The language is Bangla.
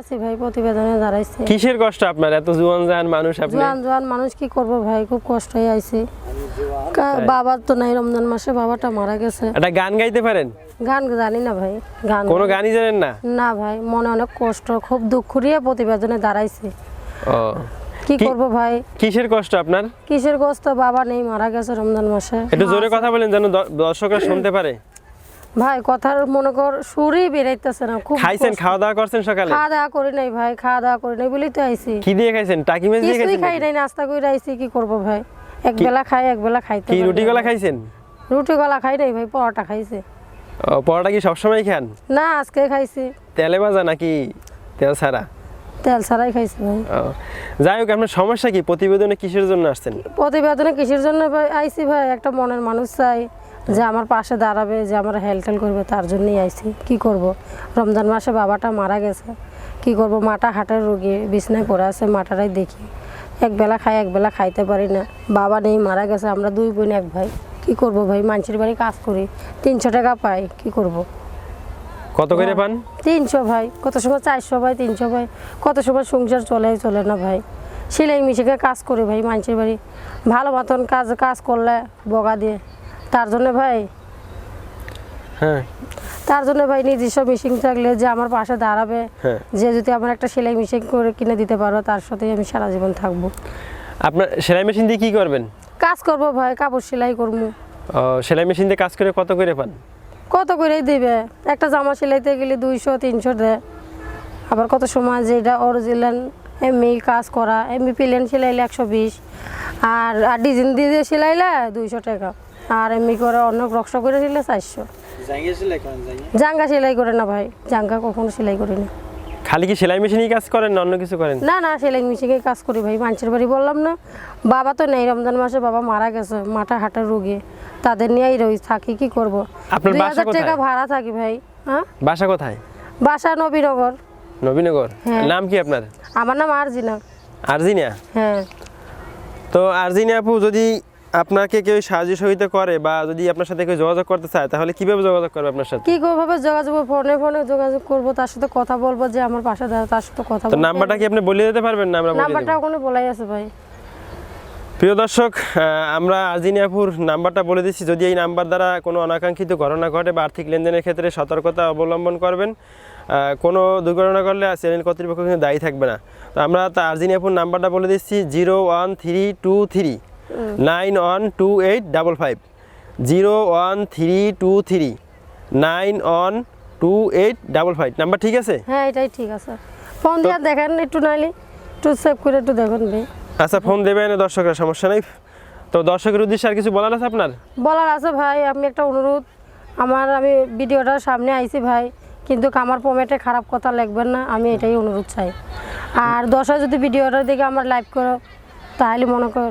আছি ভাই প্রতিবেদনে দাঁড়াইছে কিসের কষ্ট আপনার? এত জুয়ান জান মানুষ আপনি? জোয়ান জোয়ান মানুষ কি করব ভাই? খুব কষ্ট হয়ে আইছে তো নাই রমজান মাসে বাবাটা মারা গেছে। একটা গান গাইতে পারেন? গান জানি না ভাই গান কোনো গানই জানেন না? না ভাই মনে অনেক কষ্ট খুব দুঃখ নিয়ে প্রতিবেদনে দাঁড়াইছে। ও। কি করব ভাই? কিসের কষ্ট আপনার? কিসের কষ্ট? বাবা নেই মারা গেছে রমজান মাসে। একটু জোরে কথা বলেন যেন দর্শকরা শুনতে পারে। ভাই কথার মনে কর সুরই বেরাইতেছে না খুব খাইছেন খাওয়া দাওয়া করছেন সকালে? খাওয়া দাওয়া করি নাই ভাই খাওয়া দাওয়া করি নাই বলেই তো আইছি। কি দিয়ে খাইছেন? টাকি মাছ দিয়ে কিছুই খাইছেন খাই নাই নাস্তা করে আইছি কি করব ভাই? এক বেলা খাই এক বেলা খাইতে কি রুটি গলা। খাইছেন? রুটি গলা খাই নাই ভাই পরোটা খাইছে। ও, পরোটা কি সবসময় খান? না আজকে খাইছি। তেলে ভাজা নাকি তেল ছাড়া? তেল ছাড়াই খাইছি ভাই। যাই হোক আপনার সমস্যা কি? প্রতিবেদনে কিসের জন্য আসছেন? প্রতিবেদনে কিসের জন্য ভাই? আইছি ভাই একটা মনের মানুষ চাই। যে আমার পাশে দাঁড়াবে যে আমার হেল্প টেল করবে তার জন্যই আইছি। কি করব? রমজান মাসে বাবাটা মারা গেছে। কি করব? মাটা হাটের রোগী বিছনায় পড়ে আছে মাটারাই দেখি। এক বেলা খাই এক বেলা খাইতে পারি না। বাবা নেই মারা গেছে আমরা দুই বোন এক ভাই। কি করব ভাই? মানুষের বাড়ি কাজ করি। তিনশো টাকা পাই কি করব? কত করে পান? তিনশো ভাই। কত সময় চারশো ভাই তিনশো ভাই। কত সময় সংসার চলে চলে না ভাই। সেলাই মিশিকে কাজ করি ভাই মানুষের বাড়ি। ভালো মতন কাজ কাজ করলে বগা দিয়ে। তার জন্য ভাই। হ্যাঁ। তার জন্য ভাই নিজস্ব মেশিন থাকলে যে আমার পাশে দাঁড়াবে হ্যাঁ। যে যদি আমার একটা সেলাই মেশিন করে কিনে দিতে পারো তার সাথেই আমি সারা জীবন থাকব। আপনার সেলাই মেশিন দিয়ে কি করবেন? কাজ করব ভাই কাপড় সেলাই করব। সেলাই মেশিন দিয়ে কাজ করে কত করে পান? কত করেই দিবে? একটা জামা সেলাইতে গেলে দুইশো তিনশো দেয়। আবার কত সময় যেটা অরিজিনাল এমনি কাজ করা এমনি প্লেন সেলাইলে একশো বিশ আর আর ডিজাইন দিয়ে সেলাইলে দুইশো টাকা। আর এমনি করে অন্য রক্স করে দিলে চারশো। জাঙ্গে সেলাই করে না ভাই জাঙ্গা কখনো সেলাই করি না। খালি কি সেলাই মেশিনই কাজ করেন না অন্য কিছু করেন? না না সেলাই মেশিনে কাজ করি ভাই মানুষের বাড়ি বললাম না বাবা তো নেই রমজান মাসে বাবা মারা গেছে মাথা হাঁটার রোগী তাদের নিয়েই রই থাকি কি করব? আপনার বাসা হাজার টাকা ভাড়া থাকি ভাই হ্যাঁ? বাসা কোথায়? বাসা নবীনগর। নবীনগর? হ্যাঁ। নাম কি আপনার? আমার নাম আরজিনা। আরজিনিয়া হ্যাঁ। তো আরজিনিয়া আপু যদি আপনাকে কেউ সাহায্য সহযোগিতা করে বা যদি আপনার সাথে কেউ যোগাযোগ করতে চায় তাহলে কীভাবে যোগাযোগ করবে আপনার সাথে? কি ভাবে যোগাযোগ ফোনে ফোনে যোগাযোগ করব তার সাথে কথা বলব যে আমার পাশে দাও তার সাথে কথা বলব নাম্বারটা কি আপনি বলে দিতে পারবেন না আমরা নাম্বারটা ওখানে বলাই আছে ভাই। প্রিয় দর্শক আমরা আজিনিয়াপুর নাম্বারটা বলে দিচ্ছি। যদি এই নাম্বার দ্বারা কোনো অনাকাঙ্ক্ষিত ঘটনা ঘটে বা আর্থিক লেনদেনের ক্ষেত্রে সতর্কতা অবলম্বন করবেন কোনো দুর্ঘটনা করলে চ্যানেল কর্তৃপক্ষ কিন্তু দায়ী থাকবে না। তো আমরা তা আরজিনিয়াপুর নাম্বারটা বলে দিচ্ছি zero one three two three. Nine one two eight double five. Zero one three two three. Nine one two eight double five. Number ঠিক আছে? হ্যাঁ এটাই ঠিক আছে। ফোন দিয়ে দেখেন একটু নাইলে একটু সেভ করে একটু দেখুন ভাই। আচ্ছা ফোন দেবেন দর্শকরা সমস্যা নেই। তো দর্শকের উদ্দেশ্যে আর কিছু বলার আছে আপনার? বলার আছে ভাই আমি একটা অনুরোধ। আমার আমি ভিডিওটার সামনে আইছি ভাই কিন্তু আমার পমেটে খারাপ কথা লিখবেন না আমি এটাই অনুরোধ চাই। আর দশা যদি ভিডিওটা দেখে আমার লাইভ করো তাহলে মনে কর